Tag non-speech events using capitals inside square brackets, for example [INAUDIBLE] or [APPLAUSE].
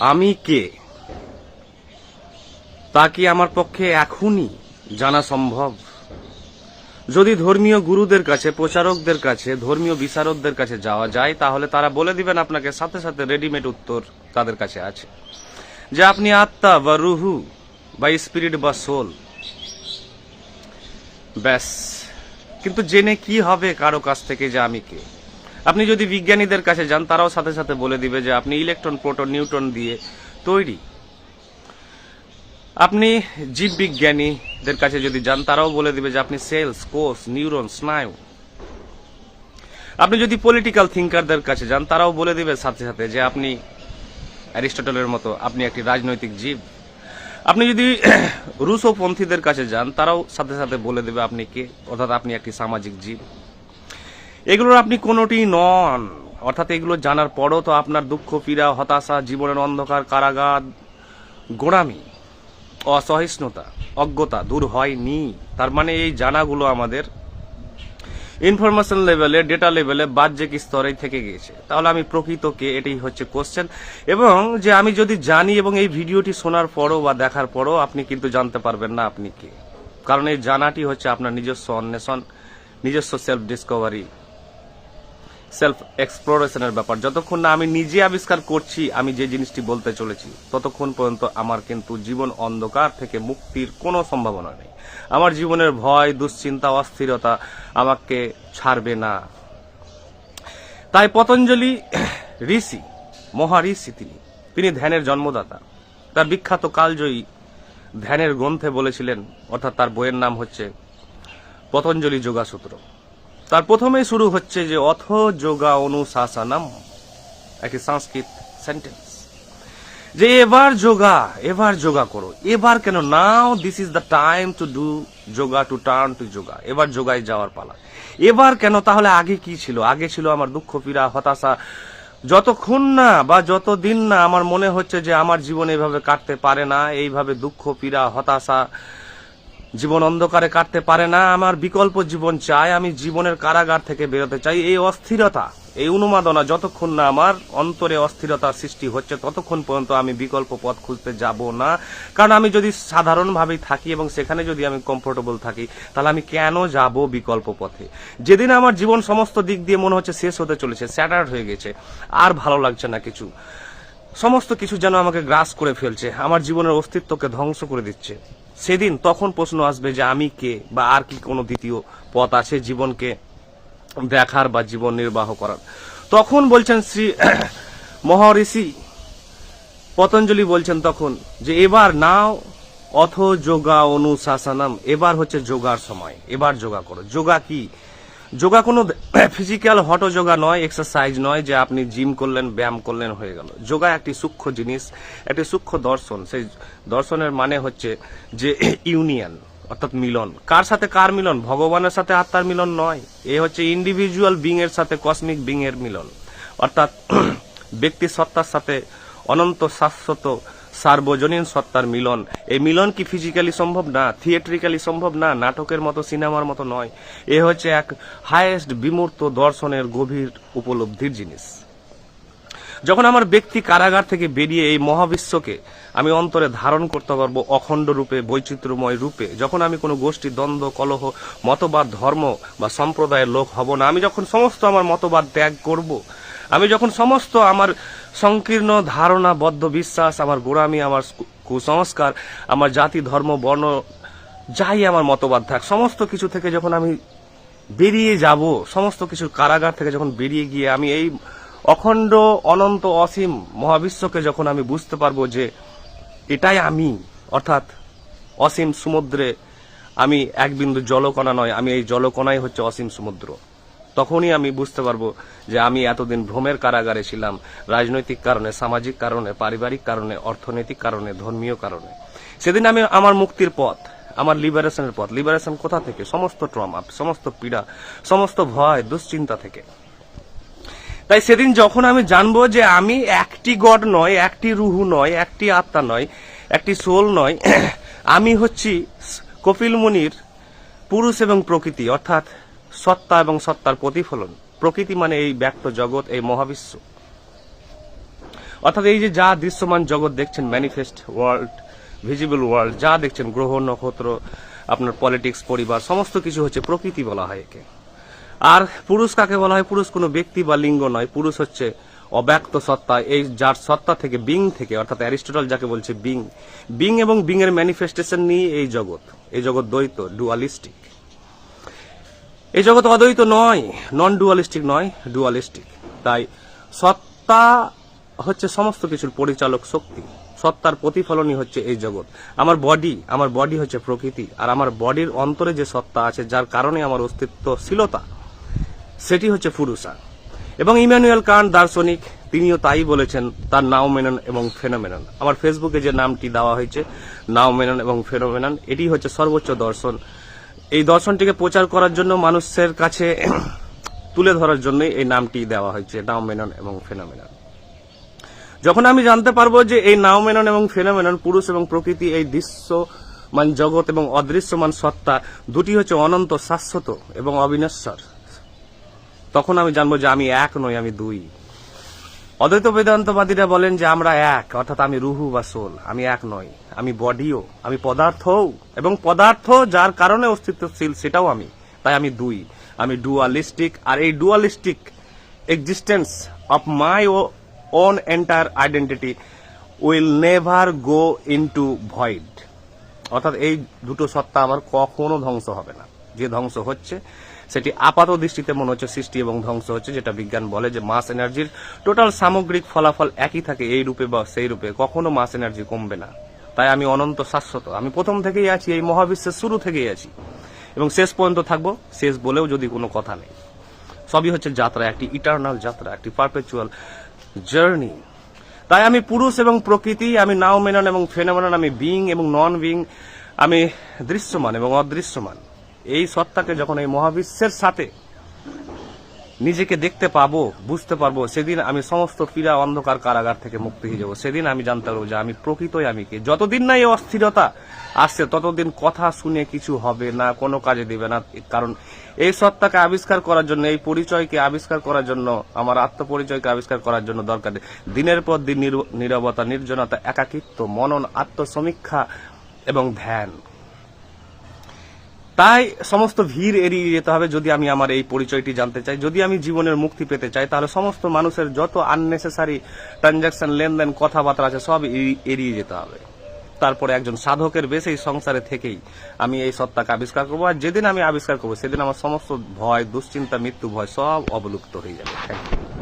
আমি কে? তা কি আমার পক্ষে এখনই জানা সম্ভব? যদি ধর্মীয় গুরুদের কাছে, প্রচারকদের কাছে, ধর্মীয় বিচারকদের কাছে যাওয়া যায়, তাহলে তারা বলে দিবেন আপনাকে সাথে সাথে রেডিমেড উত্তর তাদের কাছে আছে। যে আপনি আত্মা বা রুহু বা স্পিরিট বা সোল ব্যাস। কিন্তু জেনে কি হবে কারও কাছ থেকে যে আমি কে? আপনি যদি বিজ্ঞানীদের কাছে যান, তারাও সাথে সাথে বলে দিবে যে আপনি ইলেকট্রন, প্রোটন নিউটন দিয়ে তৈরি। আপনি জীববিজ্ঞানীদের কাছে যদি যান, তারাও বলে দিবে যে আপনি সেলস, কোষ, নিউরন, স্নায়ু। আপনি যদি পলিটিক্যাল থিঙ্কারদের কাছে যান, তারাও বলে দিবে সাথে সাথে যে আপনি অ্যারিস্টটলের মতো, আপনি একটি রাজনৈতিক জীব। আপনি যদি [CLEARS THROAT] রুশোপন্থীদের কাছে যান, তারাও সাথে সাথে বলে দেবে আপনি কে, অর্থাৎ আপনি একটি সামাজিক জীব। এগুলোর আপনি কোনোটি নন। অর্থাৎ এগুলো জানার পরও তো আপনার দুঃখ, পীড়া, হতাশা, জীবনের অন্ধকার, কারাগার, গোড়ামি, অসহিষ্ণুতা, অজ্ঞতা দূর হয়নি। তার মানে এই জানাগুলো আমাদের ইনফরমেশন লেভেলে, ডেটা লেভেলে বাহ্যিক স্তরেই থেকে গিয়েছে। তাহলে আমি প্রকৃতকে এটাই হচ্ছে কোশ্চেন এবং যে আমি যদি জানি এবং এই ভিডিওটি শোনার পরও বা দেখার পরও আপনি কিন্তু জানতে পারবেন না আপনি কে। কারণ এই জানাটি হচ্ছে আপনার নিজস্ব অন্বেষণ, নিজস্ব সেলফ ডিসকভারি সেলফ এক্সপ্লোরেশনের ব্যাপার। যতক্ষণ না আমি নিজে আবিষ্কার করছি, আমি যে জিনিসটি বলতে চলেছি, ততক্ষণ পর্যন্ত আমার কিন্তু জীবন অন্ধকার থেকে মুক্তির কোনো সম্ভাবনা নেই। আমার জীবনের ভয়, দুশ্চিন্তা, অস্থিরতা আমাকে ছাড়বে না। তাই পতঞ্জলি ঋষি, মহাঋষি তিনি তিনি ধ্যানের জন্মদাতা। তার বিখ্যাত কালজয়ী ধ্যানের গ্রন্থে বলেছিলেন, অর্থাৎ তার বইয়ের নাম হচ্ছে পতঞ্জলি যোগাসূত্র। তার প্রথমে শুরু হচ্ছে যে অথ যোগা অনুশাসনম, একটি সংস্কৃত সেন্টেন্স যে এবার যোগা এবার যোগা করো। এবার কেন? Now this is the time to do yoga to turn to yoga. এবার যোগায় যাওয়ার পালা। এবার কেন? তাহলে আগে কি ছিল? আগে ছিল আমার দুঃখ, পীড়া, হতাশা। যতক্ষণ না বা যতদিন না আমার মনে হচ্ছে যে আমার জীবন এইভাবে কাটতে পারে না, এইভাবে দুঃখ, পীড়া, হতাশা জীবন অন্ধকারে কাটতে পারে না, আমার বিকল্প জীবন চাই, আমি জীবনের কারাগার থেকে বেরোতে চাই। এই অস্থিরতা, এই অনুমাদনা যতক্ষণ না আমার অন্তরে অস্থিরতা সৃষ্টি হচ্ছে, ততক্ষণ পর্যন্ত আমি বিকল্প পথ খুঁজতে যাব না। কারণ আমি যদি সাধারণভাবেই থাকি এবং সেখানে যদি আমি কমফোর্টেবল থাকি, তাহলে আমি কেন যাব বিকল্প পথে? যেদিন আমার জীবন সমস্ত দিক দিয়ে মনে হচ্ছে শেষ হতে চলেছে স্যাটার্ড হয়ে গেছে, আর ভালো লাগছে না কিছু। সমস্ত কিছু যেন আমাকে গ্রাস করে ফেলছে, আমার জীবনের অস্তিত্বকে ধ্বংস করে দিচ্ছে। সেদিন তখন প্রশ্ন আসবে যে আমি কে বা আর কি কোনো দ্বিতীয় পথ আছে জীবনকে দেখার বা জীবন নির্বাহ করার। তখন বলছেন শ্রী [COUGHS] মহর্ষি পতঞ্জলি বলছেন তখন যে এবার নাও, অথ যোগা অনুশাসনম, এবার হচ্ছে যোগার সময়, এবার যোগা করো। যোগা কি? যোগা কোনো ফিজিক্যাল হট যোগা নয়, এক্সারসাইজ নয় যে আপনি জিম করলেন, ব্যায়াম করলেন, হয়ে গেল। যোগা একটি সূক্ষ্ম জিনিস, একটি সূক্ষ্ম দর্শন। সেই দর্শনের মানে হচ্ছে যে ইউনিয়ন, অর্থাৎ মিলন। কার সাথে কার মিলন? ভগবানের সাথে আত্মার মিলন নয়। এ হচ্ছে ইন্ডিভিজুয়াল বিং এর সাথে কসমিক বিং এর মিলন। অর্থাৎ [CLEARS THROAT] ব্যক্তি সত্তার সাথে অনন্ত শাশ্বত সার্বজনীন সত্তার মিলন। এই মিলন কি ফিজিক্যালি সম্ভব? না। থিয়েট্রিক্যালি সম্ভব? না। নাটকের মতো, সিনেমার মতো নয়। এ হচ্ছে এক হায়েস্ট বিমূর্ত দর্শনের গভীর উপলব্ধির জিনিস। যখন আমার ব্যক্তি কারাগার থেকে বেরিয়ে এই মহাবিশ্বকে আমি অন্তরে ধারণ করতে পারব অখণ্ড রূপে, বৈচিত্র্যময় রূপে, যখন আমি কোনো গোষ্ঠী, দ্বন্দ্ব, কলহ, মতবাদ, ধর্ম বা সম্প্রদায়ের লোক হব না, আমি যখন সমস্ত আমার মতবাদ ত্যাগ করব আমি যখন সমস্ত আমার সংকীর্ণ ধারণা, বদ্ধ বিশ্বাস, আমার গোড়ামি, আমার কুসংস্কার, আমার জাতি, ধর্ম, বর্ণ, যাই আমার মতবাদ থাক, সমস্ত কিছু থেকে যখন আমি বেরিয়ে যাব, সমস্ত কিছুর কারাগার থেকে যখন বেরিয়ে গিয়ে আমি এই অখণ্ড, অনন্ত, অসীম মহাবিশ্বকে যখন আমি বুঝতে পারব যে এটাই আমি, অর্থাৎ অসীম সমুদ্রে আমি এক বিন্দু জলকণা নয়, আমি এই জলকণাই হচ্ছে অসীম সমুদ্র। তখনই আমি বুঝতে পারব যে আমি এতদিন ভ্রমের কারাগারে ছিলাম, রাজনৈতিক কারণে, সামাজিক কারণে, পারিবারিক কারণে, অর্থনৈতিক কারণে, ধর্মীয় কারণে। সেদিন আমি আমার মুক্তির পথ, আমার লিবারেশনের পথ লিবারেশন কোথা থেকে? সমস্ত ট্রমা সমস্ত পীড়া, সমস্ত ভয়, দুশ্চিন্তা থেকে। তাই সেদিন যখন আমি জানব যে আমি একটি গড নয়, একটি রুহু নয়, একটি আত্মা নয়, একটি সোল নয়, [CLEARS THROAT] আমি হচ্ছি কপিল মুনির পুরুষ এবং প্রকৃতি, অর্থাৎ সত্তা এবং সত্তার প্রতিফলন। প্রকৃতি মানে এই ব্যক্ত জগৎ, এই মহাবিশ্ব। অর্থাৎ এই যে যা দৃশ্যমান জগৎ দেখছেন ম্যানিফেস্ট ওয়ার্ল্ড ভিজিবল ওয়ার্ল্ড যা দেখছেন গ্রহ, নক্ষত্র, আপনার পলিটিক্স পরিবার, সমস্ত কিছু হচ্ছে প্রকৃতি বলা হয় একে। আর পুরুষ কাকে বলা হয়? পুরুষ কোনো ব্যক্তি বা লিঙ্গ নয়। পুরুষ হচ্ছে অব্যক্ত সত্তা, এই যার সত্তা থেকে বিং থেকে, অর্থাৎ অ্যারিস্টটল যাকে বলছে বিং বিং এবং বিং এর ম্যানিফেস্টেশন নিয়ে এই জগৎ এই জগৎ দ্বৈত ডুয়ালিস্টিক এই জগৎ অদ্বৈত নয় নন ডুয়ালিস্টিক নয় ডুয়ালিস্টিক তাই সত্তা হচ্ছে সমস্ত কিছুর পরিচালক শক্তি। সত্তার প্রতিফলনই হচ্ছে এই জগৎ। আমার বডি আমার বডি হচ্ছে প্রকৃতি, আর আমার বডির অন্তরে যে সত্তা আছে, যার কারণে আমার অস্তিত্বশীলতা, সেটি হচ্ছে ফুরুষা এবং ইমানুয়েল কান্ট দার্শনিক, তিনিও তাই বলেছেন, তার নাও মেনন এবং ফেনোমেনন। আমার ফেসবুকে যে নামটি দেওয়া হয়েছে, নাও মেনন এবং ফেনোমেনন, এটি হচ্ছে সর্বোচ্চ দর্শন। এই দর্শনটিকে প্রচার করার জন্য মানুষের কাছে তুলে ধরার জন্যই এই নামটি দেওয়া হয়েছে, নাওমেনন এবং ফেনোমেনন। যখন আমি জানতে পারব যে এই নাওমেনন এবং ফেনোমেনন পুরুষ এবং প্রকৃতি, এই দৃশ্যমান জগৎ এবং অদৃশ্যমান সত্তা দুটি হচ্ছে অনন্ত শাশ্বত এবং অবিনশ্বর। তখন আমি জানব যে আমি এক নই, আমি দুই। অদ্বৈত বেদান্তবাদীরা বলেন যে আমরা এক, অর্থাৎ আমি রুহু বা সোল, আমি এক নই, আমি বডিও, আমি পদার্থও, এবং পদার্থ যার কারণে অস্তিত্বশীল সেটাও আমি, তাই আমি দুই, আমি ডুয়ালিস্টিক আর এই dualistic existence of my O own entire identity will never go into void অর্থাৎ এই দুটো সত্তা আমার কখনো ধ্বংস হবে না। যে ধ্বংস হচ্ছে সেটি আপাত দৃষ্টিতে মনে হচ্ছে সৃষ্টি এবং ধ্বংস হচ্ছে, যেটা বিজ্ঞান বলে যে মাস এনার্জির টোটাল সামগ্রিক ফলাফল একই থাকে এই রূপে বা সেই রূপে। কখনো মাস এনার্জি কমবে না। তাই আমি অনন্ত শাশ্বত। আমি প্রথম থেকেই আছি, এই মহাবিশ্বের শুরু থেকেই আছি। এবং শেষ পর্যন্ত থাকব, শেষ বলেও যদি কোনো কথা নেই। সবই হচ্ছে যাত্রা, একটি ইটার্নাল যাত্রা, একটি পারপেচুয়াল জার্নি তাই আমি পুরুষ এবং প্রকৃতি, আমি নাও মেনন এবং ফেনোমেনন আমি বিং এবং নন বিং আমি দৃশ্যমান এবং অদৃশ্যমান। এই সত্তাকে যখন এই মহাবিশ্বের সাথে নিজেকে দেখতে পাবো, বুঝতে পারব, সেদিন আমি সমস্ত পীড়া অন্ধকার কারাগার থেকে মুক্তি হয়ে যাব। সেদিন আমি জানতে পারব যে আমি প্রকৃতই আমি কে। যতদিন না এই অস্থিরতা আসছে, ততদিন কথা শুনে কিছু হবে না, কোনো কাজে দেবে না। কারণ এই সত্তাকে আবিষ্কার করার জন্য, এই পরিচয়কে আবিষ্কার করার জন্য, আমার আত্মপরিচয়কে আবিষ্কার করার জন্য দরকার। দিনের পর দিন নির- নীরবতা, নির্জনতা, একাকিত্ব, মনন, আত্মসমীক্ষা এবং ধ্যান। তাই সমস্ত ভিড় এড়িয়ে যেতে হবে যদি আমি আমার এই পরিচয়টি জানতে চাই। যদি আমি জীবনের মুক্তি পেতে চাই, তাহলে সমস্ত মানুষের যত আননেসেসারি ট্রানজাকশন লেনদেন, কথাবার্তা আছে, সব এড়িয়ে যেতে হবে। তারপরে একজন সাধকের বেশ এই সংসারে থেকেই আমি এই সত্তাকে আবিষ্কার করব। আর যেদিন আমি আবিষ্কার করব, সেদিন আমার সমস্ত ভয়, দুশ্চিন্তা, মৃত্যু ভয় সব অবলুপ্ত হয়ে যাবে। Thank you